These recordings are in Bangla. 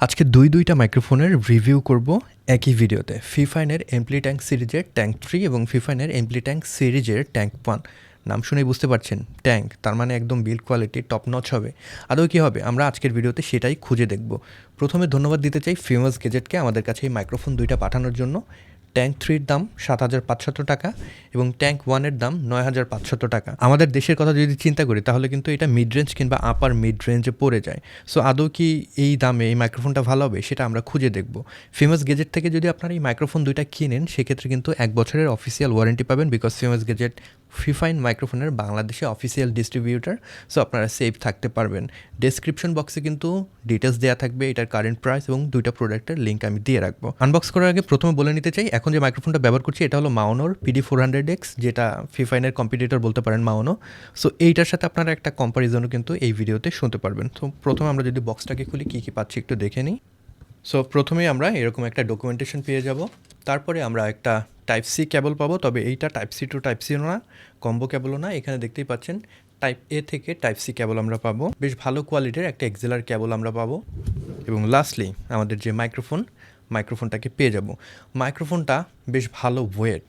আজকে দুই দুইটা মাইক্রোফোনের রিভিউ করব একই ভিডিওতে। ফিফাইনের এমপ্লি ট্যাঙ্ক সিরিজের ট্যাঙ্ক থ্রি এবং ফিফাইনের এমপ্লি ট্যাঙ্ক সিরিজের ট্যাঙ্ক ওয়ান নাম শুনেই বুঝতে পারছেন ট্যাঙ্ক তার মানে একদম বিল্ড কোয়ালিটি টপ নচ হবে। আদৌ কী হবে? আমরা আজকের ভিডিওতে সেটাই খুঁজে দেখব। প্রথমে ধন্যবাদ দিতে চাই ফেমাস গেজেটকে আমাদের কাছে এই মাইক্রোফোন দুইটা পাঠানোর জন্য। ট্যাঙ্ক থ্রির দাম সাত হাজার পাঁচশত টাকা এবং ট্যাঙ্ক ওয়ানের দাম নয় হাজার পাঁচশত টাকা। আমাদের দেশের কথা যদি চিন্তা করি, তাহলে কিন্তু এটা মিড রেঞ্জ কিংবা আপার মিড রেঞ্জে পড়ে যায়। সো আদৌ কি এই দামে এই মাইক্রোফোনটা ভালো হবে সেটা আমরা খুঁজে দেখব। ফেমাস গেজেট থেকে যদি আপনারা এই মাইক্রোফোন দুইটা কিনেন, সেক্ষেত্রে কিন্তু এক বছরের অফিসিয়াল ওয়ারেন্টি পাবেন বিকজ ফেমাস গেজেট ফিফাইন মাইক্রোফোনের বাংলাদেশে অফিসিয়াল ডিস্ট্রিবিউটার সো আপনারা সেভ থাকতে পারবেন। ডেসক্রিপশন বক্সে কিন্তু ডিটেলস দেওয়া থাকবে, এটার কারেন্ট প্রাইস এবং দুইটা প্রোডাক্টের লিঙ্ক আমি দিয়ে রাখব। আনবক্স করার আগে প্রথমে বলে নিতে চাই, এখন যে মাইক্রোফোনটা ব্যবহার করছি, এটা হলো মাওনোর পিডি ফোর হান্ড্রেড এক্স যেটা ফিফাইনের কম্পিটিটর বলতে পারেন মাওনো সো এইটার সাথে আপনারা একটা কম্পারিজনও কিন্তু এই ভিডিওতে শুনতে পারবেন। তো প্রথমে আমরা যদি বক্সটাকে খুলি, কী কী পাচ্ছি একটু দেখে নিই। সো প্রথমেই আমরা এরকম একটা ডকুমেন্টেশন পেয়ে যাব। তারপরে আমরা একটা টাইপ সি ক্যাবল পাবো, তবে এইটা type C to type C না কম্বো ক্যাবলও না। এখানে দেখতেই পাচ্ছেন টাইপ এ থেকে টাইপ সি ক্যাবল আমরা পাবো। বেশ ভালো কোয়ালিটির একটা এক্সেলার ক্যাবল আমরা পাবো। এবং লাস্টলি আমাদের যে মাইক্রোফোন মাইক্রোফোনটাকে পেয়ে যাব। মাইক্রোফোনটা বেশ ভালো ওয়েট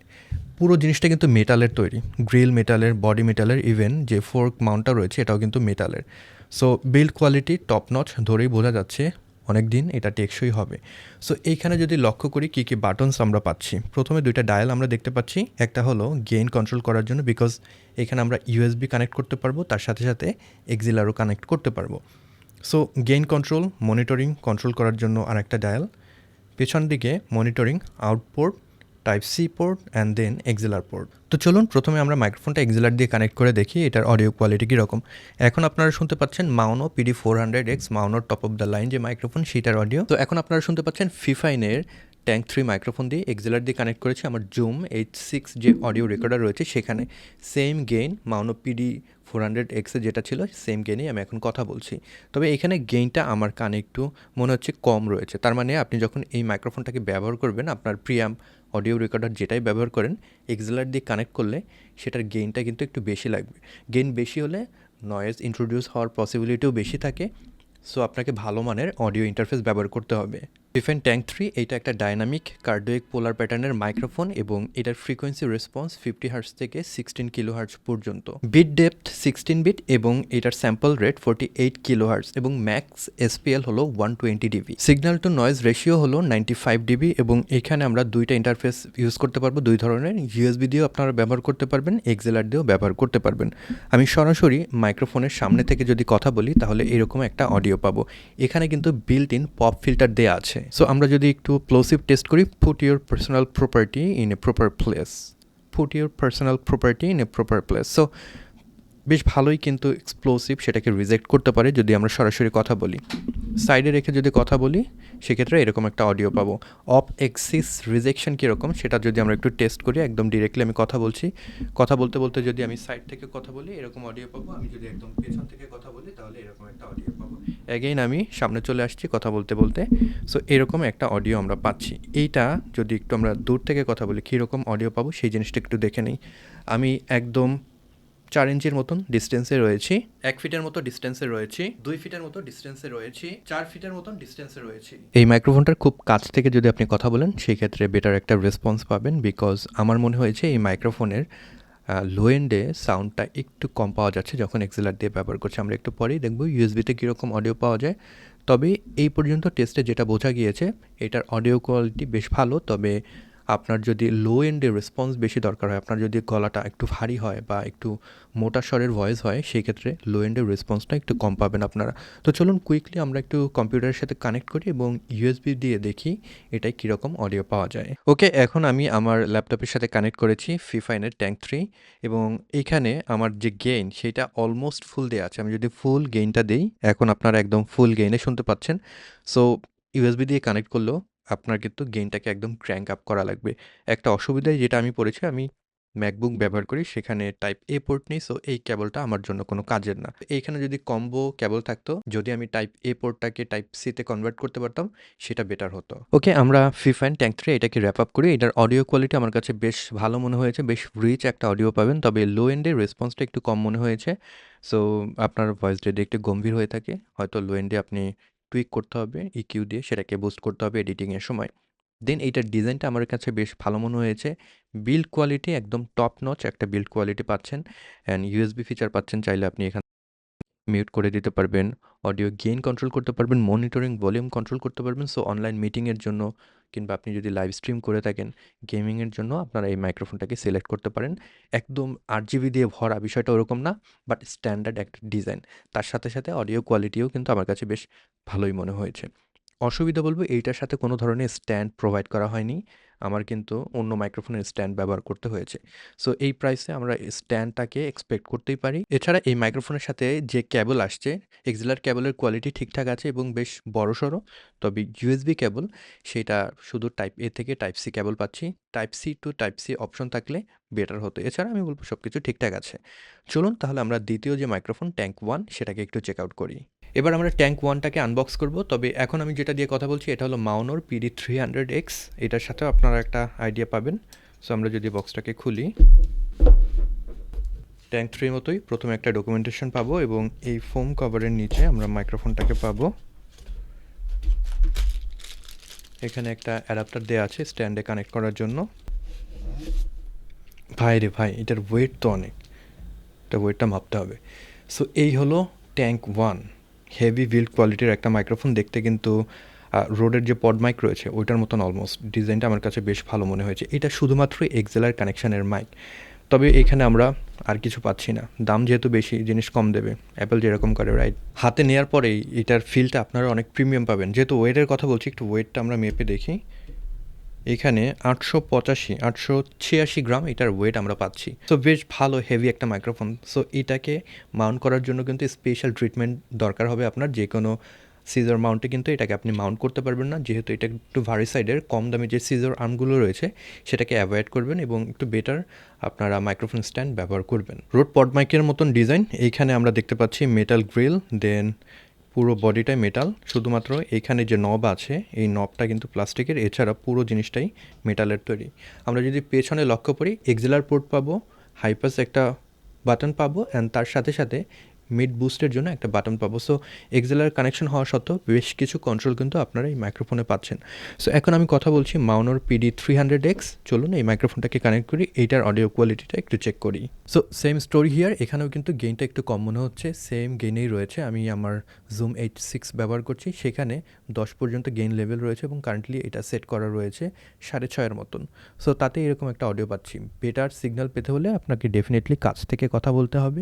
পুরো জিনিসটা কিন্তু মেটালের তৈরি। গ্রিল মেটালের বডি মেটালের ইভেন যে ফোর্ক মাউন্টটা রয়েছে, এটাও কিন্তু মেটালের so build quality top notch ধরেই বোঝা যাচ্ছে অনেক দিন এটা টেকসই হবে। সো এইখানে যদি লক্ষ্য করি কী কী বাটনস আমরা পাচ্ছি। প্রথমে দুইটা ডায়াল আমরা দেখতে পাচ্ছি। একটা হলো গেইন কন্ট্রোল করার জন্য বিকজ এখানে আমরা ইউএসবি কানেক্ট করতে পারব, তার সাথে সাথে এক্সিলারও কানেক্ট করতে পারব। So gain control monitoring control করার জন্য আরেকটা ডায়াল পেছন দিকে monitoring out port type C port and then XLR port তো চলুন প্রথমে আমরা মাইক্রোফোনটা এক্সেলার দিয়ে কানেক্ট করে দেখি, এটার অডিও কোয়ালিটি কীরকম। এখন আপনারা শুনতে পাচ্ছেন Maono PD four hundred X মাউনোর top of the line যে মাইক্রোফোন সেটার অডিও তো এখন আপনারা শুনতে পাচ্ছেন ফিফাইনের ট্যাঙ্ক থ্রি মাইক্রোফোন দিয়ে এক্সেলার দিয়ে কানেক্ট করেছি। আমার জুম এইচ সিক্স যে অডিও রেকর্ডার রয়েছে সেখানে। Same gain Maono PD four hundred এক্সে যেটা ছিল, সেম গেইনেই আমি এখন কথা বলছি। তবে এখানে গেইনটা আমার কানে একটু, মনে হচ্ছে কম রয়েছে। তার মানে আপনি যখন এই মাইক্রোফোনটাকে ব্যবহার করবেন, আপনার প্রিয়াম অডিও রেকর্ডার যেটাই ব্যবহার করেন, এক্সেলার দিয়ে কানেক্ট করলে সেটার গেইনটা কিন্তু একটু বেশি লাগবে। গেইন বেশি হলে নয়েজ ইন্ট্রোডিউস হওয়ার পসিবিলিটিও বেশি থাকে। সো আপনাকে ভালো মানের অডিও ইন্টারফেস ব্যবহার করতে হবে। ডিফেন ট্যাঙ্ক থ্রি এইটা একটা ডাইনামিক কার্ডোয়েক পোলার প্যাটার্নের মাইক্রোফোন এবং এটার ফ্রিকোয়েন্সি রেসপন্স ফিফটি হার্স থেকে সিক্সটিন কিলো হার্স পর্যন্ত। বিট ডেপথ সিক্সটিন বিট এবং এটার sample rate forty eight kilo hertz এবং ম্যাক্স এসপিএল হলো one twenty dB. Signal to noise ratio হলো নাইনটি ফাইভ ডিবি এবং এখানে আমরা দুইটা ইন্টারফেস ইউজ করতে পারব, দুই ধরনের। ইউএসবি দিয়েও আপনারা ব্যবহার করতে পারবেন, এক্সেলার দিয়েও ব্যবহার করতে পারবেন। আমি সরাসরি মাইক্রোফোনের সামনে থেকে যদি কথা বলি, তাহলে এরকম একটা অডিও পাবো। এখানে কিন্তু বিল্ট ইন পপ ফিল্টার দেওয়া আছে। সো আমরা যদি একটু প্লোসিভ টেস্ট করি put your personal property in a proper place put your personal property in a proper place so বেশ ভালোই কিন্তু এক্সপ্লোসিভ সেটাকে রিজেক্ট করতে পারে যদি আমরা সরাসরি কথা বলি। সাইডে রেখে যদি কথা বলি, সেক্ষেত্রে এরকম একটা অডিও পাবো। অফ এক্সিস রিজেকশন কীরকম, সেটা যদি আমরা একটু টেস্ট করি, একদম ডিরেক্টলি আমি কথা বলছি। কথা বলতে বলতে যদি আমি সাইড থেকে কথা বলি, এরকম অডিও পাবো। আমি যদি একদম পেছন থেকে কথা বলি, তাহলে এরকম একটা অডিও পাবো। অ্যাগেইন আমি সামনে চলে আসছি কথা বলতে বলতে। সো এরকম একটা অডিও আমরা পাচ্ছি। এইটা যদি একটু আমরা দূর থেকে কথা বলি, কীরকম অডিও পাবো, সেই জিনিসটা একটু দেখে নিই। আমি একদম চার ইঞ্চির মতন ডিস্টেন্সে রয়েছি। এক ফিটের মতো ডিস্টেন্সে রয়েছি। দুই ফিটের মতো ডিস্টেন্সে রয়েছি। চার ফিটের মতন ডিস্টেন্সে রয়েছি। এই মাইক্রোফোনটার খুব কাছ থেকে যদি আপনি কথা বলেন, সেই ক্ষেত্রে বেটার একটা রেসপন্স পাবেন বিকজ আমার মনে হয়েছে এই মাইক্রোফোনের লো এন্ডে সাউন্ডটা একটু কম পাওয়া যাচ্ছে যখন এক্সেলার দিয়ে ব্যবহার করছি। আমরা একটু পরেই দেখব ইউএসবিতে কীরকম অডিও পাওয়া যায়। তবে এই পর্যন্ত টেস্টে যেটা বোঝা গিয়েছে, এটার অডিও কোয়ালিটি বেশ ভালো, তবে আপনার যদি লো এন্ডে রেসপন্স বেশি দরকার হয়, আপনার যদি গলাটা একটু ভারী হয় বা একটু মোটা স্বরের ভয়েস হয়, সেই ক্ষেত্রে লো এন্ডের রেসপন্সটা একটু কম পাবেন আপনারা। তো চলুন কুইকলি আমরা একটু কম্পিউটারের সাথে কানেক্ট করি এবং ইউএসবি দিয়ে দেখি এটাই কীরকম অডিও পাওয়া যায়। ওকে এখন আমি আমার ল্যাপটপের সাথে কানেক্ট করেছি ফিফাইনের ট্যাঙ্ক থ্রি এবং এইখানে আমার যে গেইন সেটা অলমোস্ট ফুল দেওয়া আছে। আমি যদি ফুল গেইনটা দিই, এখন আপনারা একদম ফুল গেইনে শুনতে পাচ্ছেন। সো ইউএসবি দিয়ে কানেক্ট করলেও আপনার কিন্তু গেইনটাকে একদম ক্র্যাঙ্ক আপ করা লাগবে। একটা অসুবিধায় যেটা আমি পড়েছি, আমি ম্যাকবুক ব্যবহার করি, সেখানে টাইপ এ পোর্ট নেই সো এই কেবলটা আমার জন্য কোনো কাজের না। এইখানে যদি কম্বো কেবল থাকতো, যদি আমি টাইপ এ পোর্টটাকে টাইপ সিতে কনভার্ট করতে পারতাম, সেটা বেটার হতো। ওকে আমরা ফিফাইন ট্যাঙ্ক থ্রি এটাকে র্যাপ আপ করি। এটার অডিও কোয়ালিটি আমার কাছে বেশ ভালো মনে হয়েছে, বেশ রিচ একটা অডিও পাবেন, তবে লো এন্ডের রেসপন্সটা একটু কম মনে হয়েছে। সো আপনার ভয়েস যদি একটু গম্ভীর হয়ে থাকে, হয়তো লো এন্ডে আপনি টুইক করতে হবে ইকিউ দিয়ে সেটাকে বুস্ট করতে হবে এডিটিংয়ের সময়। দেন এইটার ডিজাইনটা আমার কাছে বেশ ভালো মনে হয়েছে। বিল্ড কোয়ালিটি একদম টপ নচ একটা বিল্ড কোয়ালিটি পাচ্ছেন। অ্যান্ড ইউএসবি ফিচার পাচ্ছেন, চাইলে আপনি এখান মিউট করে দিতে পারবেন অডিও গেইন কন্ট্রোল করতে পারবেন মনিটরিং ভলিউম কন্ট্রোল করতে পারবেন সো অনলাইন মিটিংয়ের জন্য কিংবা আপনি যদি লাইভ স্ট্রিম করে থাকেন গেমিংয়ের জন্য আপনারা এই মাইক্রোফোনটাকে সিলেক্ট করতে পারেন। একদম আট জিবি দিয়ে ভরা বিষয়টা ওরকম না বাট স্ট্যান্ডার্ড একটা ডিজাইন তার সাথে সাথে অডিও কোয়ালিটিও কিন্তু আমার কাছে বেশ ভালোই মনে হয়েছে। অসুবিধা বলব, এইটার সাথে কোনো ধরনের স্ট্যান্ড প্রোভাইড করা হয়নি। আমার কিন্তু অন্য মাইক্রোফোনের স্ট্যান্ড ব্যবহার করতে হয়েছে। সো এই প্রাইসে আমরা স্ট্যান্ডটাকে এক্সপেক্ট করতেই পারি। এছাড়া এই মাইক্রোফোনের সাথে যে ক্যাবল আসছে এক্সিলার ক্যাবলের কোয়ালিটি ঠিকঠাক আছে এবং বেশ বড় সড়ো তবে ইউএসবি ক্যাবল সেটা শুধু টাইপ এ থেকে টাইপ সি ক্যাবল পাচ্ছি। Type C to type C option থাকলে বেটার হতো। এছাড়া আমি বলব সব কিছু ঠিকঠাক আছে। চলুন তাহলে আমরা দ্বিতীয় যে মাইক্রোফোন ট্যাঙ্ক ওয়ান সেটাকে একটু চেক আউট করি। এবার আমরা ট্যাঙ্ক ওয়ানটাকে আনবক্স করব। তবে এখন আমি যেটা দিয়ে কথা বলছি, এটা হলো মাউনোর পিডি থ্রি হান্ড্রেড এক্স এটার সাথেও আপনারা একটা আইডিয়া পাবেন। সো আমরা যদি বক্সটাকে খুলি ট্যাঙ্ক থ্রির মতোই প্রথমে একটা ডকুমেন্টেশন পাবো এবং এই ফোম কভারের নিচে আমরা মাইক্রোফোনটাকে পাবো। এখানে একটা অ্যাডাপ্টার দেওয়া আছে স্ট্যান্ডে কানেক্ট করার জন্য। ভাই রে ভাই, এটার ওয়েট তো অনেক। এটা ওয়েটটা মাপতে হবে। সো এই হলো ট্যাঙ্ক ওয়ান হেভি বিল্ড কোয়ালিটির একটা মাইক্রোফোন দেখতে কিন্তু রোডের যে পড মাইক রয়েছে, ওইটার মতন অলমোস্ট ডিজাইনটা আমার কাছে বেশ ভালো মনে হয়েছে। এটা শুধুমাত্র এক্সেলার কানেকশানের মাইক তবে এখানে আমরা আর কিছু পাচ্ছি না। দাম যেহেতু বেশি, জিনিস কম দেবে অ্যাপেল যেরকম করে রাইট হাতে নেওয়ার পরেই এটার ফিলটা আপনারা অনেক প্রিমিয়াম পাবেন। যেহেতু ওয়েটের কথা বলছি, একটু ওয়েটটা আমরা মেপে দেখি। এখানে আটশো পঁচাশি, আটশো ছিয়াশি গ্রাম এটার ওয়েট আমরা পাচ্ছি। সো বেশ ভালো হেভি একটা মাইক্রোফোন সো এটাকে মাউন্ট করার জন্য কিন্তু স্পেশাল ট্রিটমেন্ট দরকার হবে আপনার। যে কোনো সিজার মাউন্টে কিন্তু এটাকে আপনি মাউন্ট করতে পারবেন না। যেহেতু এটা একটু ভারি সাইডের কম দামে যে সিজার আর্মগুলো রয়েছে, সেটাকে অ্যাভয়েড করবেন এবং একটু বেটার আপনারা মাইক্রোফোন স্ট্যান্ড ব্যবহার করবেন। রোড পড মাইকের মতন ডিজাইন এইখানে আমরা দেখতে পাচ্ছি মেটাল গ্রিল দেন পুরো বডিটাই মেটাল শুধুমাত্র এইখানে যে নব আছে, এই নবটা কিন্তু প্লাস্টিকের, এছাড়া পুরো জিনিসটাই মেটালের তৈরি। আমরা যদি পেছনে লক্ষ্য করি এক্সেলার পোর্ট পাবো হাইপাস একটা বাটন পাবো অ্যান্ড তার সাথে সাথে মিড বুস্টের জন্য একটা বাটন পাবো। সো এক্সেলার কানেকশন হওয়া সত্ত্বেও বেশ কিছু কন্ট্রোল কিন্তু আপনারা এই মাইক্রোফোনে পাচ্ছেন। সো এখন আমি কথা বলছি মাউনোর পিডি থ্রি হান্ড্রেড এক্স চলুন এই মাইক্রোফোনটাকে কানেক্ট করি, এইটার অডিও কোয়ালিটিটা একটু চেক করি। সো সেম স্টোরি হিয়ার এখানেও কিন্তু গেইনটা একটু কম মনে হচ্ছে সেম গেইনেই রয়েছে। আমি আমার জুম এইট সিক্স ব্যবহার করছি, সেখানে দশ পর্যন্ত গেইন লেভেল রয়েছে এবং কারেন্টলি এটা সেট করা রয়েছে সাড়ে ছয়ের মতন। সো তাতে এরকম একটা অডিও পাচ্ছি। বেটার সিগন্যাল পেতে হলে আপনাকে ডেফিনেটলি কাছ থেকে কথা বলতে হবে।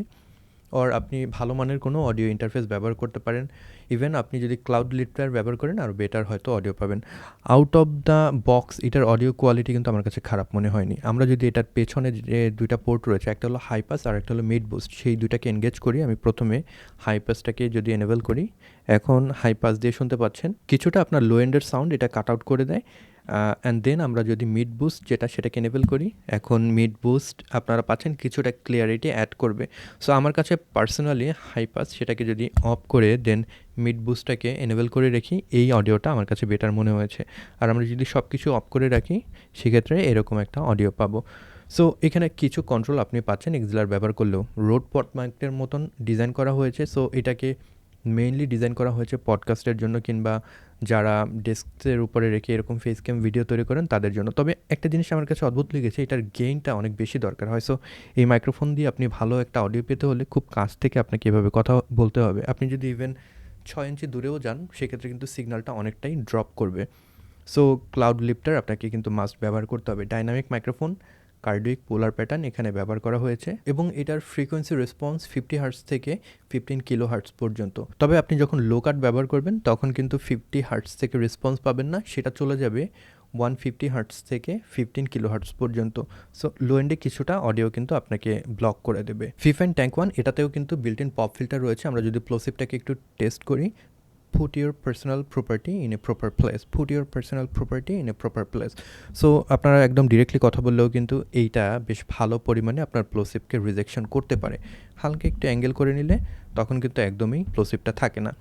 অর আপনি ভালো মানের কোনো অডিও ইন্টারফেস ব্যবহার করতে পারেন। ইভেন আপনি যদি ক্লাউড লিটার ব্যবহার করেন, আর বেটার হয়তো অডিও পাবেন। আউট অফ দ্য বক্স এটার অডিও কোয়ালিটি কিন্তু আমার কাছে খারাপ মনে হয়নি। আমরা যদি এটার পেছনে যে দুইটা পোর্ট রয়েছে, একটা হলো হাইপাস আর একটা হলো মিড বুস্ট সেই দুইটাকে এনগেজ করি, আমি প্রথমে হাইপাসটাকে যদি এনেবল করি, এখন হাইপাস দিয়ে শুনতে পাচ্ছেন, কিছুটা আপনার লো এন্ডের সাউন্ড এটা কাট আউট করে দেয়। অ্যান্ড দেন আমরা যদি মিড বুস্ট যেটা সেটাকে এনেবল করি, এখন মিড বুস্ট আপনারা পাচ্ছেন কিছুটা ক্লিয়ারিটি অ্যাড করবে। সো আমার কাছে পার্সোনালি হাইপাস সেটাকে যদি অফ করে দেন মিড বুস্টটাকে এনেবল করে রাখি, এই অডিওটা আমার কাছে বেটার মনে হয়েছে। আর আমরা যদি সব কিছু অফ করে রাখি, সেক্ষেত্রে এরকম একটা অডিও পাবো। সো এখানে কিছু কন্ট্রোল আপনি পাচ্ছেন এক্সিলার ব্যবহার করলেও। রোড পট মাইকের মতন ডিজাইন করা হয়েছে। সো এটাকে মেইনলি ডিজাইন করা হয়েছে পডকাস্টের জন্য কিংবা যারা ডেস্কের উপরে রেখে এরকম ফেস ক্যাম ভিডিও তৈরি করেন, তাদের জন্য। তবে একটা জিনিস আমার কাছে অদ্ভুত লেগেছে, এটার গেইনটা অনেক বেশি দরকার হয়। সো এই মাইক্রোফোন দিয়ে আপনি ভালো একটা অডিও পেতে হলে খুব কাছ থেকে আপনাকে এভাবে কথা বলতে হবে। আপনি যদি ইভেন ছয় ইঞ্চি দূরেও যান, সেক্ষেত্রে কিন্তু সিগন্যালটা অনেকটাই ড্রপ করবে। সো ক্লাউড লিফটার আপনাকে কিন্তু মাস্ট ব্যবহার করতে হবে। Dynamic microphone cardioid polar pattern এখানে ব্যবহার করা হয়েছে এবং এটার ফ্রিকোয়েন্সি রেসপন্স ফিফটি হার্টস থেকে ফিফটিন কিলো হার্টস পর্যন্ত। তবে আপনি যখন লো কাট ব্যবহার করবেন, তখন কিন্তু ফিফটি হার্টস থেকে রেসপন্স পাবেন না, সেটা চলে যাবে ওয়ান ফিফটি হার্টস থেকে ফিফটিন কিলো হার্টস পর্যন্ত। সো, লো এন্ডে কিছুটা অডিও কিন্তু আপনাকে ব্লক করে দেবে। ফিফ অ্যান্ড ট্যাঙ্ক ওয়ান, এটাতেও কিন্তু বিল্ট ইন পপ ফিল্টার রয়েছে। আমরা যদি প্লোসিপটাকে একটু টেস্ট করি put your personal property in a proper place. Put your personal property in a proper place. So আপনারা একদম ডিরেক্টলি কথা বললেও কিন্তু এইটা বেশ ভালো পরিমাণে আপনার প্লোসিপকে রিজেকশন করতে পারে। হালকা একটু অ্যাঙ্গেল করে নিলে তখন কিন্তু একদমই প্লোসিপটা থাকে না।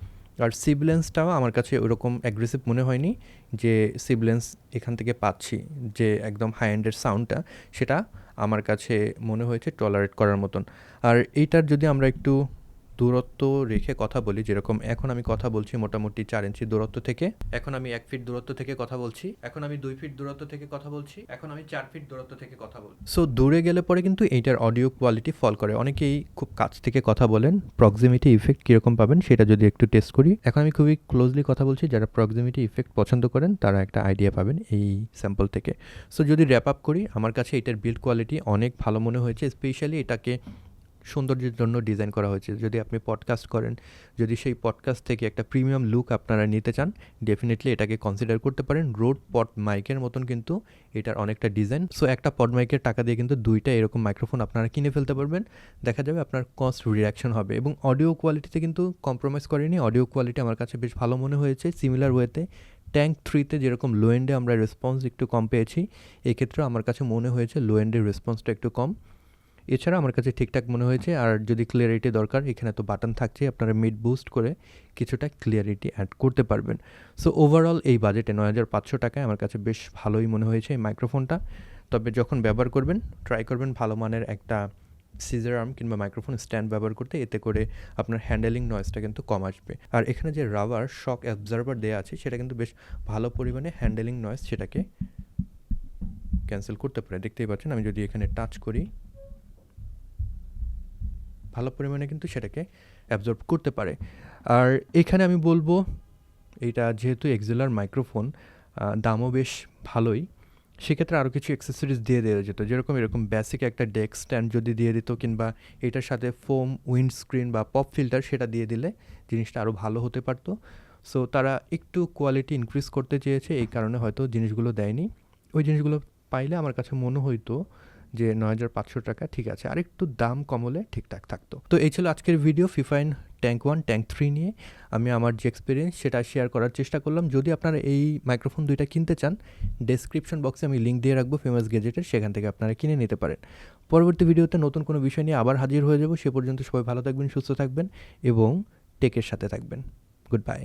আর সিবলেন্সটাও আমার কাছে ওরকম অ্যাগ্রেসিভ মনে হয়নি যে সিবলেন্স এখান থেকে পাচ্ছি, যে একদম হাই এন্ডের সাউন্ডটা সেটা আমার কাছে মনে হয়েছে টলারেট করার মতন। আর এইটার যদি আমরা একটু দূরত্ব রেখে কথা বলি, যেরকম এখন আমি কথা বলছি মোটামুটি চার ইঞ্চি দূরত্ব থেকে, এখন আমি এক ফিট দূরত্ব থেকে কথা বলছি, এখন আমি দুই ফিট দূরত্ব থেকে কথা বলছি, এখন আমি চার ফিট দূরত্ব থেকে কথা বলছি। সো দূরে গেলে পরে কিন্তু এইটার অডিও কোয়ালিটি ফল করে। অনেকেই খুব কাছ থেকে কথা বলেন প্রক্সিমিটি ইফেক্ট কীরকম পাবেন সেটা যদি একটু টেস্ট করি। এখন আমি খুবই ক্লোজলি কথা বলছি, যারা প্রক্সিমিটি ইফেক্ট পছন্দ করেন, তারা একটা আইডিয়া পাবেন এই স্যাম্পল থেকে। সো যদি র্যাপ আপ করি, আমার কাছে এটার বিল্ড কোয়ালিটি অনেক ভালো মনে হয়েছে স্পেশালি এটাকে সৌন্দর্যের জন্য ডিজাইন করা হয়েছে। যদি আপনি পডকাস্ট করেন, যদি সেই পডকাস্ট থেকে একটা প্রিমিয়াম লুক আপনারা নিতে চান ডেফিনেটলি এটাকে কনসিডার করতে পারেন। রোড পড মাইকের মতন কিন্তু এটার অনেকটা ডিজাইন সো একটা পড মাইকের টাকা দিয়ে কিন্তু দুইটা এরকম মাইক্রোফোন আপনারা কিনে ফেলতে পারবেন। দেখা যাবে আপনার কস্ট রিয়াকশন হবে এবং অডিও কোয়ালিটিতে কিন্তু কম্প্রোমাইজ করেনি। অডিও কোয়ালিটি আমার কাছে বেশ ভালো মনে হয়েছে। সিমিলার ওয়েতে ট্যাঙ্ক থ্রিতে যেরকম লো এন্ডে আমরা রেসপন্স একটু কম পেয়েছি এক্ষেত্রে আমার কাছে মনে হয়েছে লো এন্ডের রেসপন্সটা একটু কম। এছাড়া আমার কাছে ঠিকঠাক মনে হয়েছে, আর যদি ক্লিয়ারিটি দরকার, এখানে তো বাটন থাকছে, আপনারা মিড বুস্ট করে কিছুটা ক্লিয়ারিটি অ্যাড করতে পারবেন। সো ওভারঅল এই বাজেটে নয় হাজার পাঁচশো টাকায় আমার কাছে বেশ ভালোই মনে হয়েছে এই মাইক্রোফোনটা তবে যখন ব্যবহার করবেন ট্রাই করবেন ভালো মানের একটা সিজার আর্ম কিংবা মাইক্রোফোন স্ট্যান্ড ব্যবহার করতে, এতে করে আপনার হ্যান্ডেলিং নয়েজটা কিন্তু কম আসবে। আর এখানে যে রাবার শক অ্যাবজার্ভার দেওয়া আছে, সেটা কিন্তু বেশ ভালো পরিমাণে হ্যান্ডেলিং নয়েজ সেটাকে ক্যান্সেল করতে পারে। দেখতেই পাচ্ছেন, আমি যদি এখানে টাচ করি ভালো পরিমাণে কিন্তু সেটাকে অ্যাবজর্ব করতে পারে। আর এখানে আমি বলব, এটা যেহেতু এক্সেলার মাইক্রোফোন দামও বেশ ভালোই। সেক্ষেত্রে আরও কিছু অ্যাক্সেসরিজ দিয়ে দেওয়া যেত, যেরকম এরকম বেসিক একটা ডেস্ক স্ট্যান্ড যদি দিয়ে দিত কিংবা এটার সাথে ফোম উইন্ডস্ক্রিন বা পপ ফিল্টার সেটা দিয়ে দিলে জিনিসটা আরও ভালো হতে পারতো। সো তারা একটু কোয়ালিটি ইনক্রিজ করতে চেয়েছে, এই কারণে হয়তো জিনিসগুলো দেয়নি। ওই জিনিসগুলো পাইলে আমার কাছে মনে হইতো যে নয় হাজার পাঁচশো টাকা ঠিক আছে আর একটু দাম কমলে ঠিকঠাক থাকতো। তো এই ছিল আজকের video Fifine tank one tank three নিয়ে। আমি আমার যে এক্সপিরিয়েন্স সেটা শেয়ার করার চেষ্টা করলাম। যদি আপনারা এই মাইক্রোফোন দুইটা কিনতে চান ডেসক্রিপশন বক্সে আমি লিঙ্ক দিয়ে রাখব ফেমাস গেজেটের সেখান থেকে আপনারা কিনে নিতে পারেন। পরবর্তী ভিডিওতে নতুন কোনো বিষয় নিয়ে আবার হাজির হয়ে যাব। সে পর্যন্ত সবাই ভালো থাকবেন, সুস্থ থাকবেন এবং টেকের সাথে থাকবেন। Good bye